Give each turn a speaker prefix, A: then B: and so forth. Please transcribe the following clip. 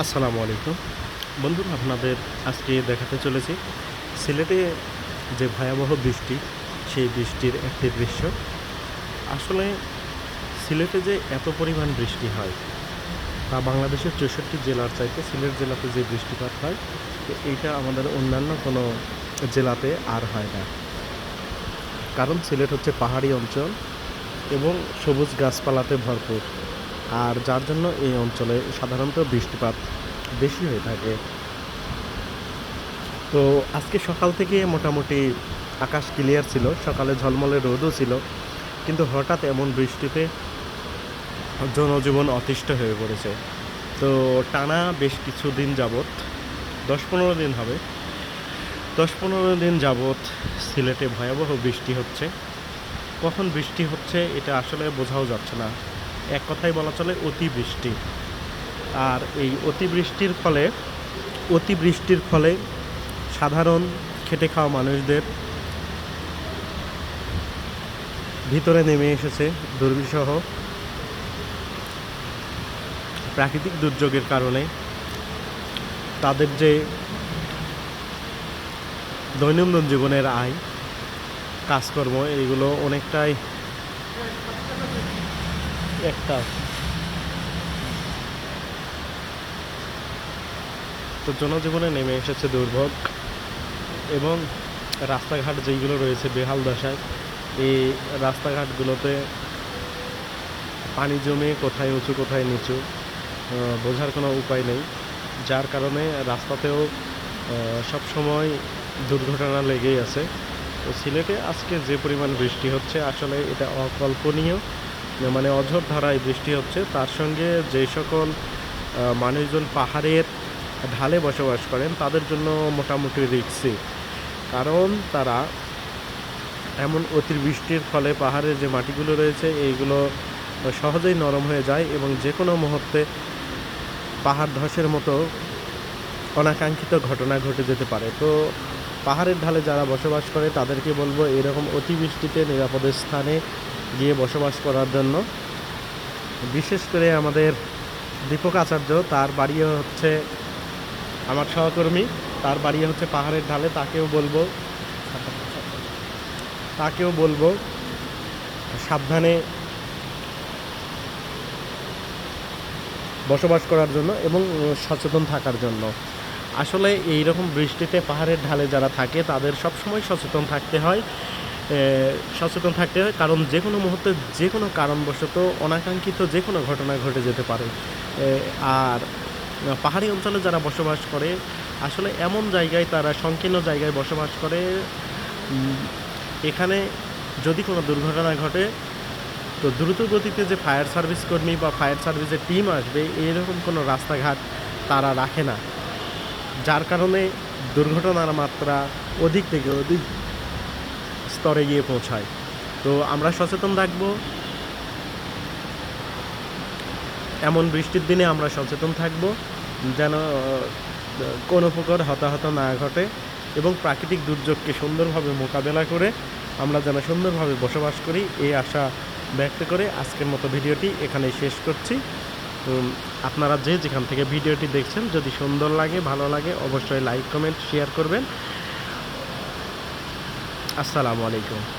A: আসসালামু আলাইকুম। বন্ধুরা, আপনাদের আজকে দেখাতে চলেছি সিলেটে যে ভয়াবহ বৃষ্টি, সেই বৃষ্টির একটি দৃশ্য। আসলে সিলেটে যে এত পরিমাণ বৃষ্টি হয় তা বাংলাদেশের চৌষট্টি জেলার চাইতে সিলেট জেলাতে যে বৃষ্টিপাত হয়, তো এইটা আমাদের অন্যান্য কোনো জেলাতে আর হয় না। কারণ সিলেট হচ্ছে পাহাড়ি অঞ্চল এবং সবুজ গাছপালাতে ভরপুর। আর যার জন্য এই অঞ্চলে সাধারণত বৃষ্টিপাত বেশি হয়ে থাকে। তো আজকে সকাল থেকে মোটামুটি আকাশ ক্লিয়ার ছিল, সকালে ঝলমলে রোদও ছিল, কিন্তু হঠাৎ এমন বৃষ্টিতে জনজীবন অতিষ্ঠ হয়ে পড়েছে। তো টানা বেশ কিছু দিন যাবৎ, দশ পনেরো দিন হবে, দশ পনেরো দিন যাবৎ সিলেটে ভয়াবহ বৃষ্টি হচ্ছে। কখন বৃষ্টি হচ্ছে এটা আসলে বোঝাও যাচ্ছে না। এক কথায় বলা চলে অতিবৃষ্টি। আর এই অতিবৃষ্টির ফলে অতিবৃষ্টির ফলে সাধারণ খেটে খাওয়া মানুষদের ভিতরে নেমে এসেছে দুর্বিষহ প্রাকৃতিক দুর্যোগের কারণে। তাদের যে দৈনন্দিন জীবনের আয়, কাজকর্ম এইগুলো অনেকটাই একটা। তো জনজীবনে নেমে এসেছে দুর্ভোগ এবং রাস্তাঘাট যেইগুলো রয়েছে বেহাল দশায়, এই রাস্তাঘাটগুলোতে পানি জমে কোথায় উঁচু, কোথায় নিচু বোঝার কোনো উপায় নেই। যার কারণে রাস্তাতেও সব সময় দুর্ঘটনা লেগেই আছে। তো সিলেটে আজকে যে পরিমাণ বৃষ্টি হচ্ছে, আসলে এটা অকল্পনীয়। মানে অঝোর ধারায় বৃষ্টি হচ্ছে। তার সঙ্গে যে সকল মানুষজন পাহাড়ের ঢালে বসবাস করেন, তাদের জন্য মোটামুটি রিক্সি কারণ তারা এমন অতিবৃষ্টির ফলে পাহাড়ের যে মাটিগুলো রয়েছে, এইগুলো সহজেই নরম হয়ে যায় এবং যে কোনো মুহূর্তে পাহাড় ধসের মতো অনাকাঙ্ক্ষিত ঘটনা ঘটে যেতে পারে। তো পাহাড়ের ঢালে যারা বসবাস করে, তাদেরকে বলব এরকম অতিবৃষ্টিতে নিরাপদের স্থানে গিয়ে বসবাস করার জন্য। বিশেষ করে আমাদের দীপক আচার্য, তার বাড়ি হচ্ছে আমার সহকর্মী, তার বাড়ি হচ্ছে পাহাড়ের ঢালে, তাকেও বলব তাকেও বলব, সাবধানে বসবাস করার জন্য এবং সচেতন থাকার জন্য। আসলে এই রকম বৃষ্টিতে পাহাড়ের ঢালে যারা থাকে, তাদের সবসময় সচেতন থাকতে হয়। সচেতন থাকতে হয়, কারণ যে কোনো মুহূর্তে যে কোনো কারণবশত অনাকাঙ্ক্ষিত যে কোনো ঘটনা ঘটে যেতে পারে। আর পাহাড়ি অঞ্চলে যারা বসবাস করে, আসলে এমন জায়গায় তারা সংকীর্ণ জায়গায় বসবাস করে এখানে যদি কোনো দুর্ঘটনা ঘটে, তো দ্রুত গতিতে যে ফায়ার সার্ভিস কর্মী বা ফায়ার সার্ভিসের টিম আসবে, এরকম কোনো রাস্তাঘাট তারা রাখে না। যার কারণে দুর্ঘটনার মাত্রা অধিক থেকে অধিক স্তরে গিয়ে পৌঁছায়। তো আমরা সচেতন থাকব। এমন বৃষ্টির দিনে আমরা সচেতন থাকব, যেন কোনো প্রকার হতাহত না ঘটে এবং প্রাকৃতিক দুর্যোগকে সুন্দরভাবে মোকাবেলা করে আমরা যেন সুন্দরভাবে বসবাস করি এই আশা ব্যক্ত করে আজকের মতো ভিডিওটি এখানে শেষ করছি। আপনারা যে যেখান থেকে ভিডিওটি দেখছেন, যদি সুন্দর লাগে, ভালো লাগে, অবশ্যই লাইক, কমেন্ট, শেয়ার করবেন। আসসালামু আলাইকুম।